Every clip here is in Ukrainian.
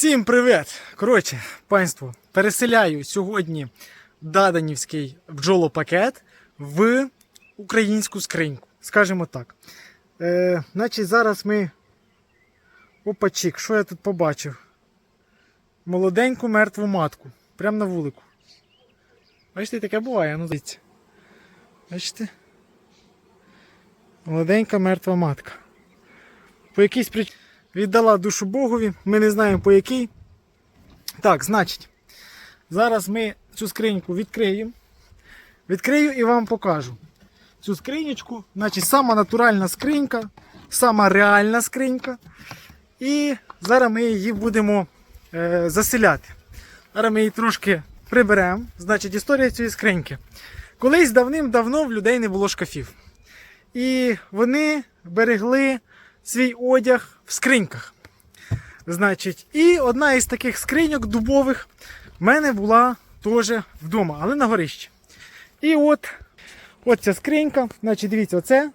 Всім привіт! Коротше, панство, переселяю сьогодні Даданівський бджолопакет в українську скриньку. Скажімо так. Е, значить, зараз ми. Опачик, що я тут побачив? Молоденьку мертву матку. Прямо на вулику. Бачите, таке буває, ну дивіться. Бачите? Молоденька мертва матка. По якійсь причині віддала душу Богові. Ми не знаємо по якій. Так, значить, зараз ми цю скриньку відкриємо. Відкрию і вам покажу. Цю скринечку, значить, сама натуральна скринька, сама реальна скринька. І зараз ми її будемо е, заселяти. Зараз ми її трошки приберемо. Значить, історія цієї скриньки. Колись давним-давно в людей не було шкафів. І вони берегли свій одяг в скриньках. Значить, і одна із таких скриньок дубових в мене була теж вдома, але на горищі. І от, от ця скринька, значить, дивіться, оце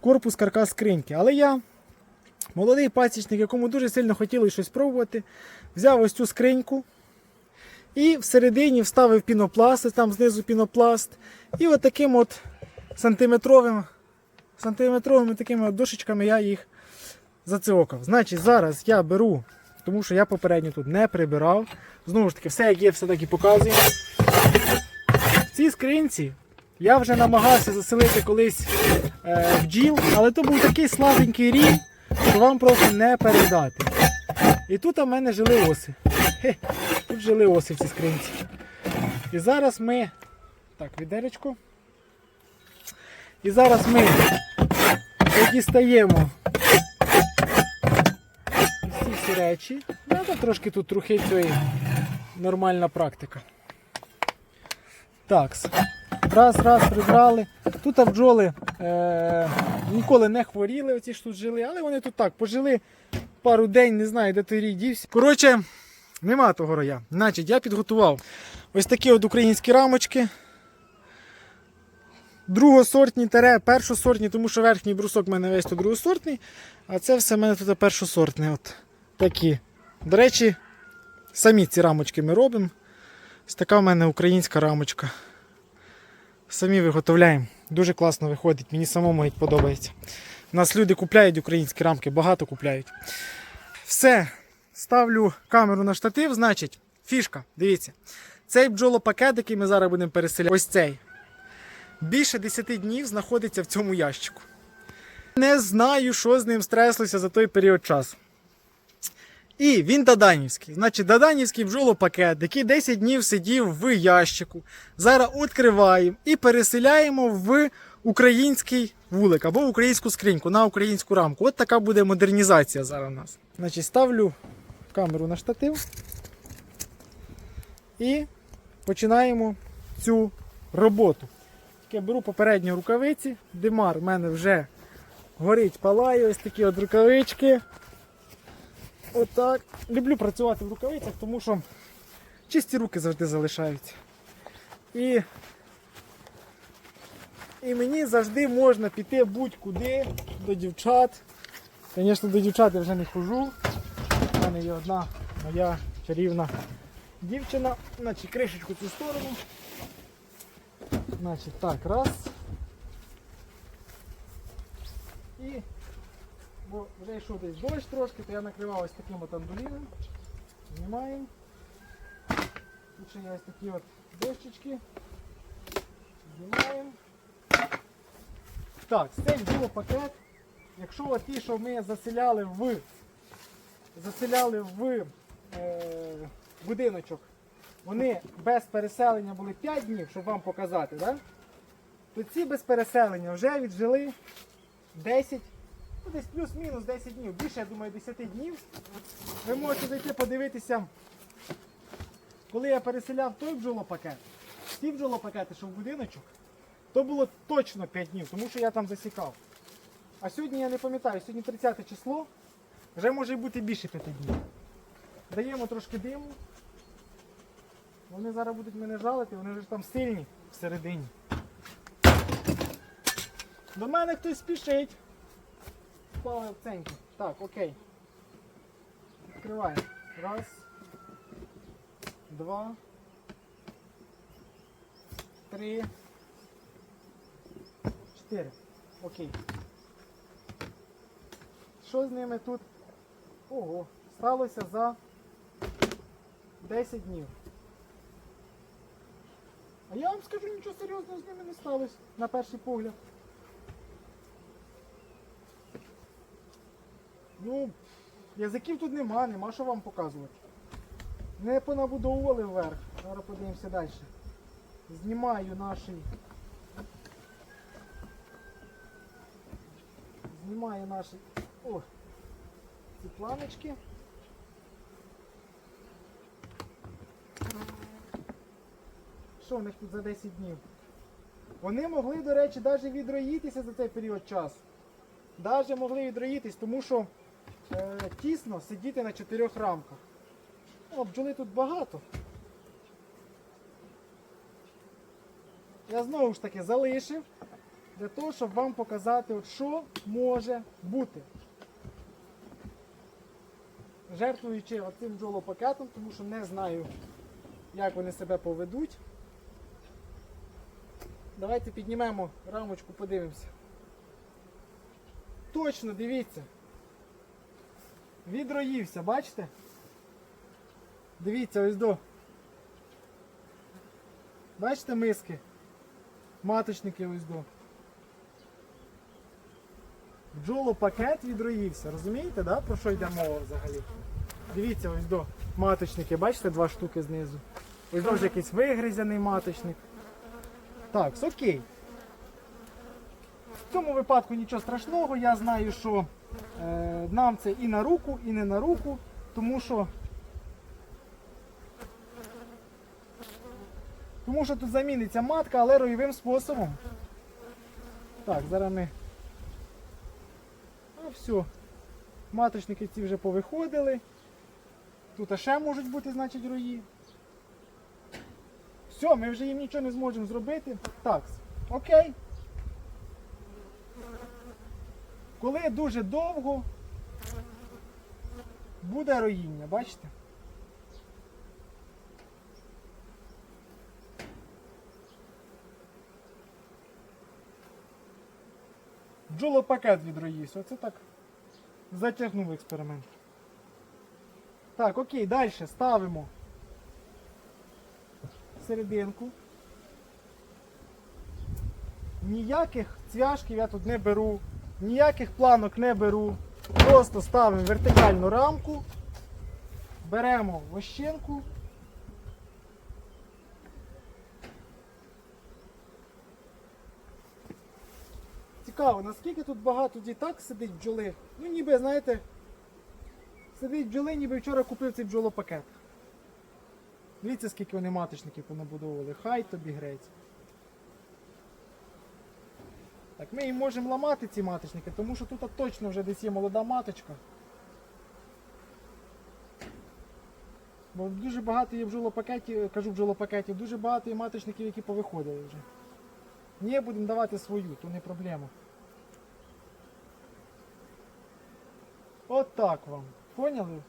корпус каркас скриньки. Але я, молодий пасічник, якому дуже сильно хотілося щось спробувати, взяв ось цю скриньку і всередині вставив пінопласт, там знизу пінопласт. І от от сантиметровим, сантиметровими такими от дошечками я їх заціокав. Значить, зараз я беру, тому що я попередньо тут не прибирав. Знову ж таки, все як є, все так і показую. В цій скринці я вже намагався заселити колись е, бджіл, але то був такий слабенький рій, що вам просто не передати. І тут у мене жили оси. Хе, тут жили оси в цій скринці. І зараз ми. Так, відеречко. І зараз ми дістаємо ці речі. Ну, там трошки тут цієї нормальна практика. Так. Раз, раз, прибрали. Тут бджоли е- ніколи не хворіли, оці ж тут жили, але вони тут так пожили пару день, не знаю, де той рій дівся. Коротше, нема того роя. Значить, я підготував ось такі от українські рамочки. Другосортні тере, першосортні, тому що верхній брусок в мене весь тут другосортний, а це все в мене тут першосортне. От такі. До речі, самі ці рамочки ми робимо. Ось така в мене українська рамочка. Самі виготовляємо. Дуже класно виходить, мені самому геть подобається. У нас люди купляють українські рамки, багато купляють. Все, ставлю камеру на штатив, значить, фішка, дивіться. Цей бджолопакет, який ми зараз будемо переселяти, ось цей більше 10 днів знаходиться в цьому ящику. Не знаю, що з ним стреслося за той період часу. І він Даданівський. Значить, Даданівський бджолопакет, який 10 днів сидів в ящику. Зараз відкриваємо і переселяємо в український вулик або в українську скриньку на українську рамку. От така буде модернізація зараз у нас. Значить, ставлю камеру на штатив і починаємо цю роботу. Я беру попередні рукавиці. Димар в мене вже горить, палає, ось такі от рукавички. Отак. Люблю працювати в рукавицях, тому що чисті руки завжди залишаються. І і мені завжди можна піти будь-куди до дівчат. Звісно, до дівчат я вже не хожу. У мене є одна моя чарівна дівчина. Значить, кришечку цю сторону. Значить, так, раз. І бо вже йшов десь дощ трошки, то я накривав ось таким от андуліном. Знімаємо. Тут ще є ось такі от дощечки. Знімаємо. Так, цей було пакет. Якщо от ті, що ми заселяли в заселяли в е, будиночок, вони без переселення були 5 днів, щоб вам показати, да? то ці без переселення вже віджили 10, ну десь плюс-мінус 10 днів. Більше, я думаю, 10 днів. Ви можете зайти подивитися, коли я переселяв той бджолопакет, ті бджолопакети, що в будиночок, то було точно 5 днів, тому що я там засікав. А сьогодні я не пам'ятаю, сьогодні 30 число, вже може бути більше 5 днів. Даємо трошки диму. Вони зараз будуть мене жалити, вони вже там сильні всередині. До мене хтось спішить. Павел Ценько. Так, окей. Відкриваємо. Раз. Два. Три. Чотири. Окей. Що з ними тут? Ого, сталося за 10 днів. А я вам скажу, нічого серйозного з ними не сталося на перший погляд. Ну, язиків тут нема, нема що вам показувати. Не понабудовували вверх. Зараз подивимося далі. Знімаю наші. Знімаю наші. О! Ці планочки. Що в них тут за 10 днів? Вони могли, до речі, навіть відроїтися за цей період часу. Навіть могли відроїтись, тому що тісно сидіти на чотирьох рамках. О, бджоли тут багато. Я знову ж таки залишив для того, щоб вам показати, от що може бути. Жертвуючи оцим бджолопакетом, тому що не знаю, як вони себе поведуть. Давайте піднімемо рамочку, подивимося. Точно, дивіться. Відроївся, бачите? Дивіться, ось до. Бачите миски? Маточники ось до. Бджолопакет відроївся. Розумієте, да? про що йде мова взагалі? Дивіться, ось до. Маточники, бачите, два штуки знизу. Ось вже якийсь вигризяний маточник. Так, окей. В цьому випадку нічого страшного. Я знаю, що нам це і на руку, і не на руку, тому що. Тому що тут заміниться матка, але роєвим способом. Так, зараз ми. А все. Маточники ці вже повиходили. Тут ще можуть бути, значить, рої. Все, ми вже їм нічого не зможемо зробити. Так, окей. Коли дуже довго буде роїння, бачите? Бджолопакет відроївся. Оце так затягнув експеримент. Так, окей, далі ставимо серединку. Ніяких цвяшків я тут не беру, ніяких планок не беру. Просто ставимо вертикальну рамку, беремо вощинку. Цікаво, наскільки тут багато діток сидить бджоли. Ну ніби, знаєте, сидить бджоли, ніби вчора купив цей бджолопакет. Дивіться, скільки вони маточників понабудовували. Хай тобі грець. Так, ми їм можемо ламати ці маточники, тому що тут точно вже десь є молода маточка. Бо дуже багато є бджолопакетів, кажу бджолопакетів, дуже багато є маточників, які повиходили вже. Ні, будемо давати свою, то не проблема. От так вам. Поняли?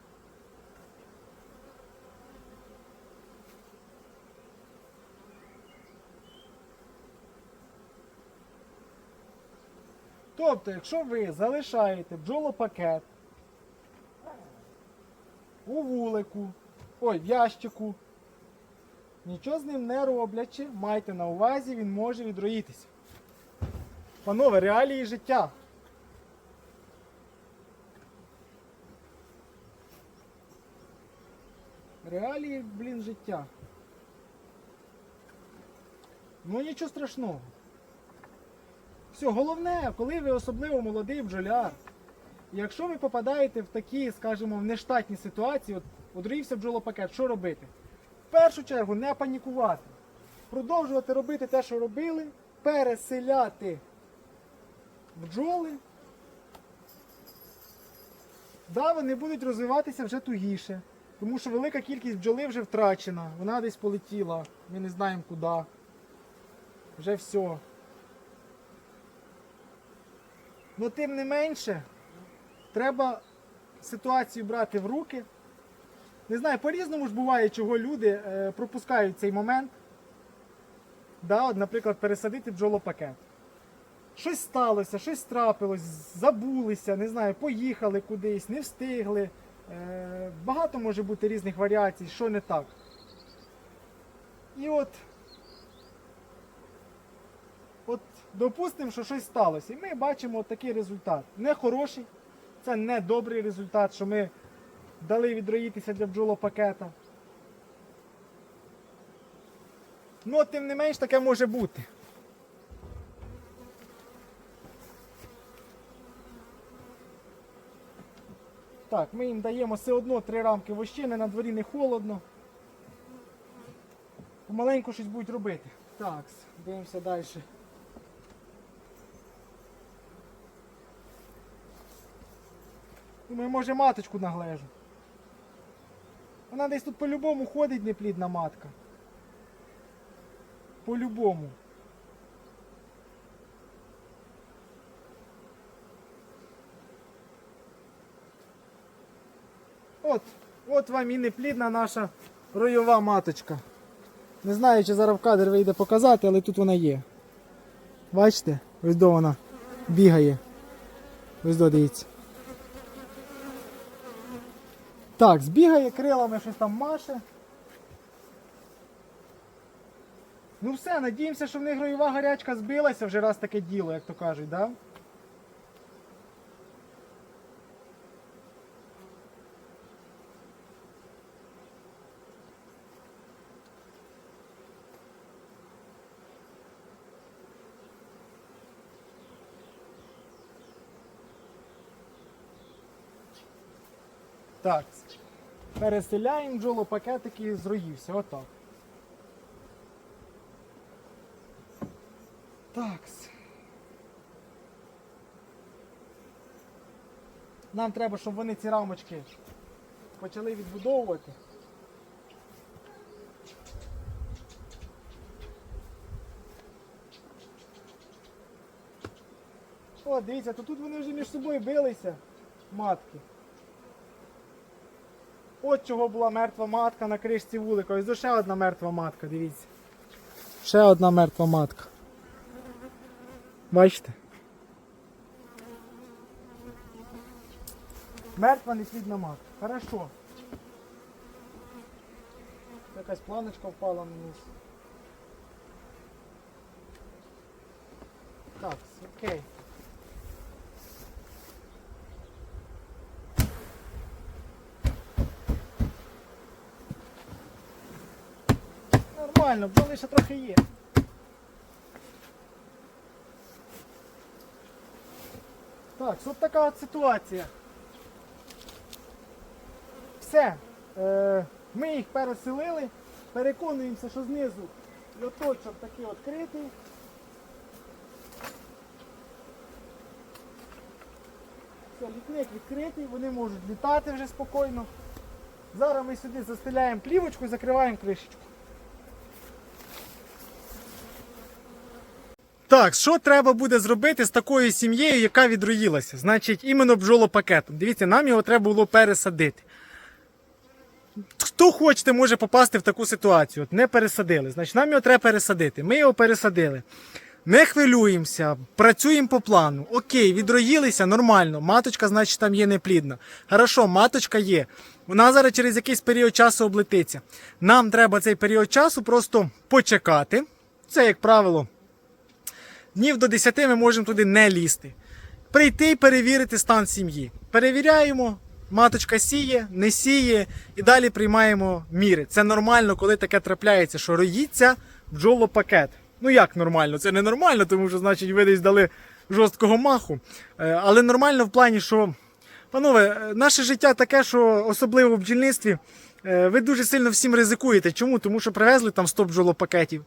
Тобто, якщо ви залишаєте бджолопакет у вулику, ой, в ящику, нічого з ним не роблячи, майте на увазі, він може відроїтися. Панове, реалії життя. Реалії, блін, життя. Ну нічого страшного. Все, головне, коли ви особливо молодий бджоляр, якщо ви попадаєте в такі, скажімо, в нештатні ситуації, от одроївся бджолопакет, що робити? В першу чергу не панікувати. Продовжувати робити те, що робили, переселяти бджоли. Да, вони будуть розвиватися вже тугіше, тому що велика кількість бджоли вже втрачена, вона десь полетіла, ми не знаємо куди. Вже все. Ну, тим не менше, треба ситуацію брати в руки Не знаю, по-різному ж буває, чого люди е, пропускають цей момент. Да, от, наприклад, пересадити бджолопакет. Щось сталося, щось трапилось, забулися, не знаю, поїхали кудись, не встигли. Е, багато може бути різних варіацій, що не так. І от, от допустимо, що щось сталося. І ми бачимо такий результат. Не хороший, це не добрий результат, що ми дали відроїтися для бджолопакета. Ну, тим не менш, таке може бути. Так, ми їм даємо все одно три рамки вощини, на дворі не холодно. Помаленьку щось будуть робити. Так, дивимося далі. Думаю, може маточку наглежу. Вона десь тут по-любому ходить неплідна матка. По-любому. От, от вам і неплідна наша ройова маточка. Не знаю, чи зараз в кадр вийде показати, але тут вона є. Бачите? Ось до вона бігає. Ось до дивіться. Так, збігає крилами, щось там маше. Ну все, надіємося, що в них гроєва гарячка збилася вже раз таке діло, як то кажуть, да? Так. Переселяємо бджолопакетики і зроївся. Отак. Так. Нам треба, щоб вони ці рамочки почали відбудовувати. О, дивіться, то тут вони вже між собою билися, матки. От чого була мертва матка на кришці вулика. Ось ще одна мертва матка, дивіться. Ще одна мертва матка. Бачите? Мертва неслідна матка. Хорошо. Якась планочка впала вниз. Так, окей. Нормально, бо ще трохи є. Так, от така от ситуація. Все. Е, ми їх переселили, переконуємося, що знизу льоточок такий відкритий. Все, літник відкритий, вони можуть літати вже спокійно. Зараз ми сюди застеляємо плівочку і закриваємо кришечку. Так, що треба буде зробити з такою сім'єю, яка відроїлася? Значить, іменно бджолопакетом. Дивіться, нам його треба було пересадити. Хто хочете, може попасти в таку ситуацію. От не пересадили. Значить, нам його треба пересадити. Ми його пересадили. Не хвилюємося, працюємо по плану. Окей, відроїлися, нормально. Маточка, значить, там є неплідна. Хорошо, маточка є. Вона зараз через якийсь період часу облетиться. Нам треба цей період часу просто почекати. Це, як правило, днів до 10 ми можемо туди не лізти. Прийти і перевірити стан сім'ї. Перевіряємо, маточка сіє, не сіє, і далі приймаємо міри. Це нормально, коли таке трапляється, що роїться бджолопакет. Ну як нормально? Це не нормально, тому що, значить, ви десь дали жорсткого маху. Е, Але нормально в плані, що, панове, е, наше життя таке, що особливо в бджільництві, е, ви дуже сильно всім ризикуєте. Чому? Тому що привезли там 100 бджолопакетів.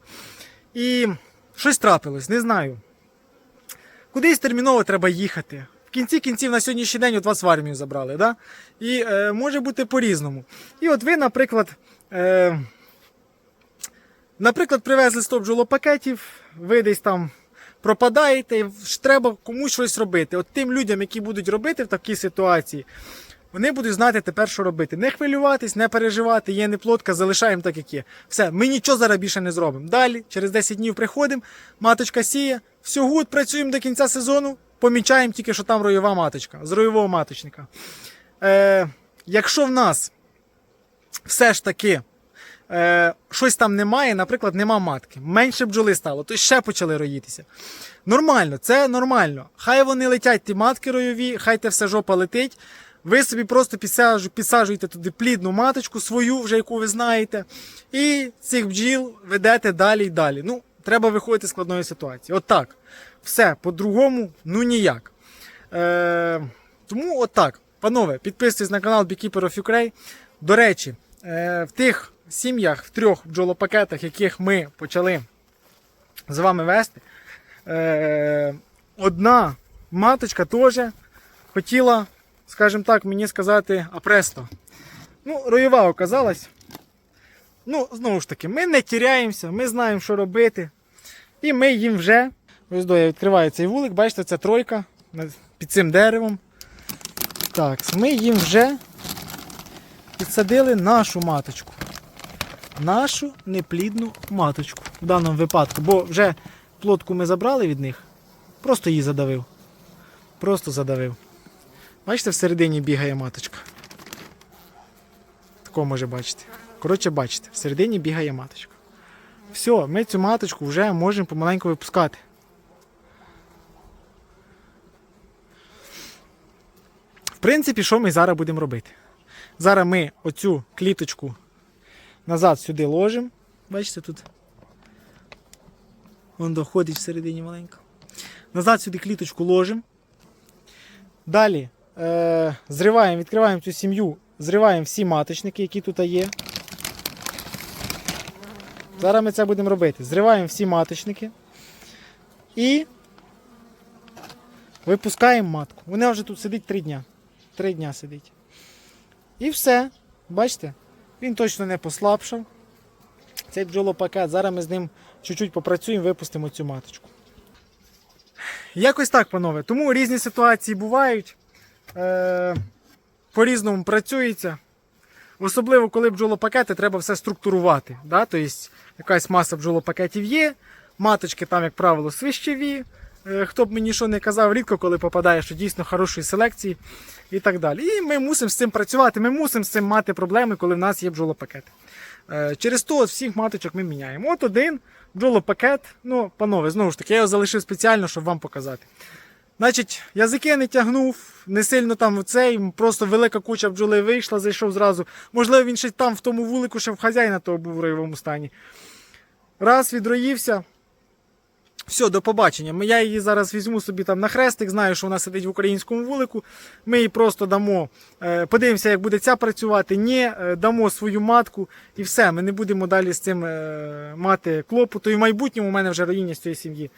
І щось трапилось, не знаю. Кудись терміново треба їхати. В кінці кінців на сьогоднішній день от вас в армію забрали. Да? І е, може бути по-різному. І от ви, наприклад, е, наприклад, привезли 100 бджолопакетів, ви десь там пропадаєте, і треба комусь щось робити. От тим людям, які будуть робити в такій ситуації, вони будуть знати тепер, що робити. Не хвилюватись, не переживати, є неплодка, залишаємо так, як є. Все, ми нічого зараз більше не зробимо. Далі, через 10 днів приходимо, маточка сіє, гуд, працюємо до кінця сезону, помічаємо тільки, що там роєва маточка, з роєвого маточника. Е, якщо в нас все ж таки е, щось там немає, наприклад, нема матки, менше бджоли стало, то ще почали роїтися. Нормально, це нормально. Хай вони летять, ті матки ройові, хай те все жопа летить. Ви собі просто підсаджу- підсаджуєте туди плідну маточку, свою, вже яку ви знаєте, і цих бджіл ведете далі і далі. Ну, треба виходити з складної ситуації. От. Все, по-другому, ну ніяк. Е, тому от. Панове, підписуйтесь на канал Beekeeper of Ukraine. До речі, е, в тих сім'ях, в трьох бджолопакетах, яких ми почали з вами вести, е, одна маточка теж хотіла, скажімо так, мені сказати апресто. Ну, роєва оказалась. Ну, знову ж таки, ми не тіряємося, ми знаємо, що робити. І ми їм вже. Ось до я відкриваю цей вулик, бачите, це тройка під цим деревом. Так, ми їм вже підсадили нашу маточку. Нашу неплідну маточку в даному випадку, бо вже плотку ми забрали від них, просто її задавив. Просто задавив. Бачите, всередині бігає маточка. Такого може бачити. Коротше, бачите, всередині бігає маточка. Все, ми цю маточку вже можемо помаленьку випускати. В принципі, що ми зараз будемо робити? Зараз ми оцю кліточку назад сюди ложимо. Бачите, тут вон доходить всередині маленько. Назад сюди кліточку ложимо. Далі е- зриваємо, відкриваємо цю сім'ю, зриваємо всі маточники, які тут є. Зараз ми це будемо робити. Зриваємо всі маточники і випускаємо матку. Вона вже тут сидить 3 дня. 3 дня сидить. І все. Бачите? Він точно не послабшав. Цей бджолопакет. Зараз ми з ним чуть-чуть попрацюємо, випустимо цю маточку. Якось так, панове. Тому різні ситуації бувають. Е- по-різному працюється. Особливо, коли бджолопакети, треба все структурувати. Да? Тобто, якась маса бджолопакетів є, маточки там, як правило, свищеві. Е, Хто б мені що не казав, рідко коли попадає, що дійсно хорошої селекції і так далі. І ми мусимо з цим працювати, ми мусимо з цим мати проблеми, коли в нас є бджолопакети. Е, Через то всіх маточок ми міняємо. От один бджолопакет. Ну, панове, знову ж таки, я його залишив спеціально, щоб вам показати. Значить, язики не тягнув, не сильно там в цей, просто велика куча бджоли вийшла, зайшов зразу. Можливо, він ще там в тому вулику, ще в хазяїна того був в ройовому стані. Раз, відроївся. Все, до побачення. Я її зараз візьму собі там на хрестик, знаю, що вона сидить в українському вулику. Ми їй просто дамо, е, подивимося, як буде ця працювати. Ні, е, дамо свою матку і все. Ми не будемо далі з цим е, мати клопоту. І в майбутньому у мене вже роїння з цієї сім'ї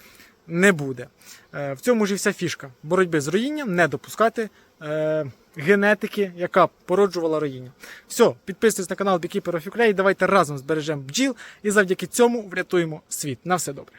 не буде. Е, В цьому ж і вся фішка боротьби з роїнням, не допускати е, генетики, яка породжувала роїння. Все, підписуйтесь на канал Beekeeper of Ukraine, давайте разом збережемо бджіл і завдяки цьому врятуємо світ. На все добре.